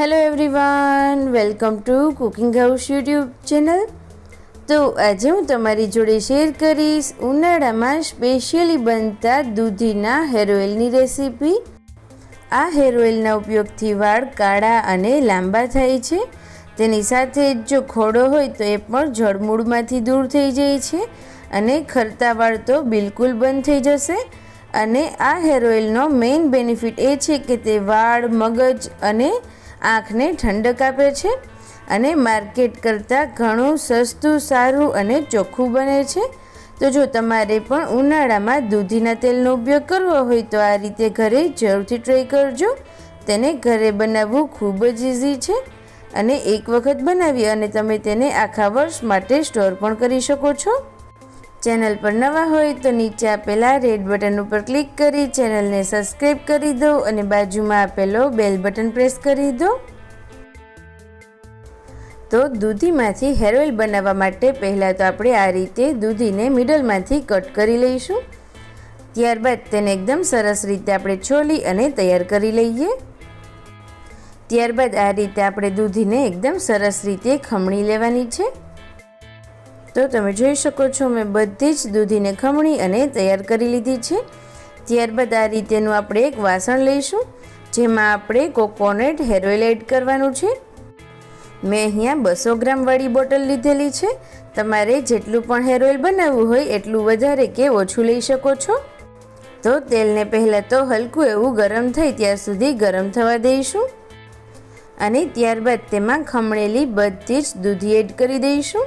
Hello everyone welcome to cooking house YouTube channel તો આજે હું તમારી જોડે શેર કરીશ ઉનાળામાં સ્પેશિયલી બનતા દૂધીના હેર ઓઇલની રેસીપી આ હેર ઓઇલના ઉપયોગથી વાળ કાળા અને લાંબા થાય છે. તેની સાથે જ ખોડો હોય તો એ પણ જળમૂળમાંથી દૂર થઈ જાય છે અને ખરતા વાળ તો બિલકુલ બંધ થઈ જશે. અને આ હેર ઓઇલનો મેઇન બેનિફિટ એ છે કે તે વાળ, મગજ અને આંખને ઠંડક આપે છે અને માર્કેટ કરતાં ઘણું સસ્તું, સારું અને ચોખ્ખું બને છે. તો જો તમારે પણ ઉનાળામાં દૂધીના તેલનો ઉપયોગ કરવો હોય તો આ રીતે ઘરે જરૂરથી ટ્રાય કરજો. તેને ઘરે બનાવવું ખૂબ જ ઇઝી છે અને એક વખત બનાવી અને તમે તેને આખા વર્ષ માટે સ્ટોર પણ કરી શકો છો. ચેનલ પર નવા હોય તો નીચે આપેલા રેડ બટન ઉપર ક્લિક કરી ચેનલને સબસ્ક્રાઈબ કરી દો અને બાજુમાં આપેલો બેલ બટન પ્રેસ કરી દો. તો દૂધીમાંથી હેર ઓઇલ બનાવવા માટે પહેલાં તો આપણે આ રીતે દૂધીને મિડલમાંથી કટ કરી લઈશું. ત્યારબાદ તેને એકદમ સરસ રીતે આપણે છોલી અને તૈયાર કરી લઈએ. ત્યારબાદ આ રીતે આપણે દૂધીને એકદમ સરસ રીતે ખમણી લેવાની છે. તો તમે જોઈ શકો છો, મેં બધી જ દૂધીને ખમણી અને તૈયાર કરી લીધી છે. ત્યારબાદ આ રીતેનું આપણે એક વાસણ લઈશું, જેમાં આપણે કોકોનટ હેર ઓઇલ એડ કરવાનું છે. મેં અહીંયા બસો ગ્રામવાળી બોટલ લીધેલી છે. તમારે જેટલું પણ હેર ઓઇલ બનાવવું હોય, એટલું વધારે કે ઓછું લઈ શકો છો. તો તેલને પહેલાં તો હલકું એવું ગરમ થાય ત્યાં સુધી ગરમ થવા દઈશું. અને ત્યારબાદ તેમાં ખમણેલી બધી જ દૂધી એડ કરી દઈશું.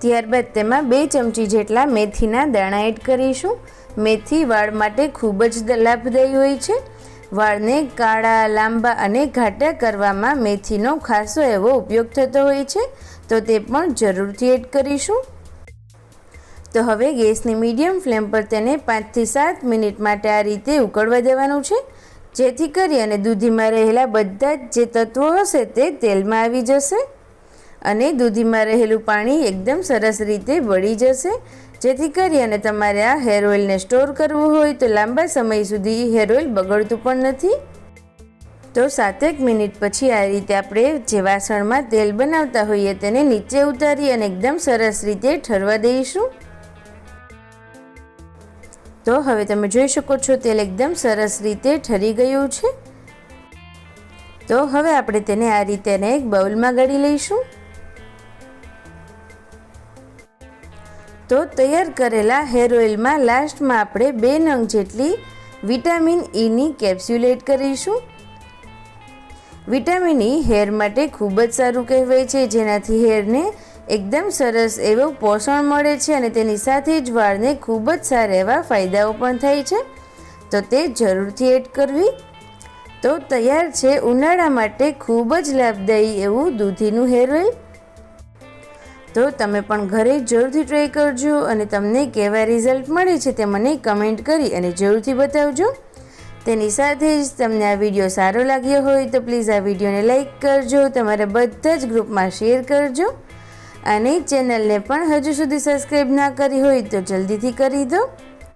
ત્યારબાદ તેમાં બે ચમચી જેટલા મેથીના દાણા એડ કરીશું. મેથી વાળ માટે ખૂબ જ લાભદાયી હોય છે. વાળને કાળા, લાંબા અને ઘાટા કરવામાં મેથીનો ખાસો એવો ઉપયોગ થતો હોય છે, તો તે પણ જરૂરથી એડ કરીશું. તો હવે ગેસની મીડિયમ ફ્લેમ પર તેને પાંચથી સાત મિનિટ માટે આ રીતે ઉકળવા દેવાનું છે. જેથી કરી અને દૂધીમાં રહેલા બધા જ જે તત્વો હશે તે તેલમાં આવી જશે. અને દૂધીમાં રહેલું પાણી એકદમ સરસ રીતે બળી જશે. જેથી કરી અને તમારે આ હેર ઓઇલને સ્ટોર કરવું હોય તો લાંબા સમય સુધી હેર ઓઇલ બગડતું પણ નથી. તો સાતેક મિનિટ પછી આ રીતે આપણે જે વાસણમાં તેલ બનાવતા હોઈએ તેને નીચે ઉતારી અને એકદમ સરસ રીતે ઠરવા દઈશું. તો હવે તમે જોઈ શકો છો તેલ એકદમ સરસ રીતે ઠરી ગયું છે. તો હવે આપણે તેને આ રીતે એક બાઉલમાં ગાળી લઈશું. તો તૈયાર કરેલા હેર ઓઇલમાં લાસ્ટમાં આપણે બે નંગ જેટલી વિટામિન ઈની કેપ્સ્યુલ એડ કરીશું. વિટામિન ઈ હેર માટે ખૂબ જ સારું કહેવાય છે, જેનાથી હેરને એકદમ સરસ એવો પોષણ મળે છે અને તેની સાથે જ વાળને ખૂબ જ સારા એવા ફાયદાઓ પણ થાય છે. તો તે જરૂરથી એડ કરવી. તો તૈયાર છે ઉનાળા માટે ખૂબ જ લાભદાયી એવું દૂધીનું હેર ઓઇલ તો તમે પણ ઘરે જરૂરથી ટ્રાય કરજો અને તમને કેવા રિઝલ્ટ મળે છે તે મને કમેન્ટ કરી અને જરૂરથી બતાવજો. તેની સાથે જ તમને આ વીડિયો સારો લાગ્યો હોય તો પ્લીઝ આ વિડીયોને લાઇક કરજો, તમારા બધા જ ગ્રુપમાં શેર કરજો. અને ચેનલને પણ હજુ સુધી સબસ્ક્રાઈબ ના કરી હોય તો જલ્દીથી કરી દો.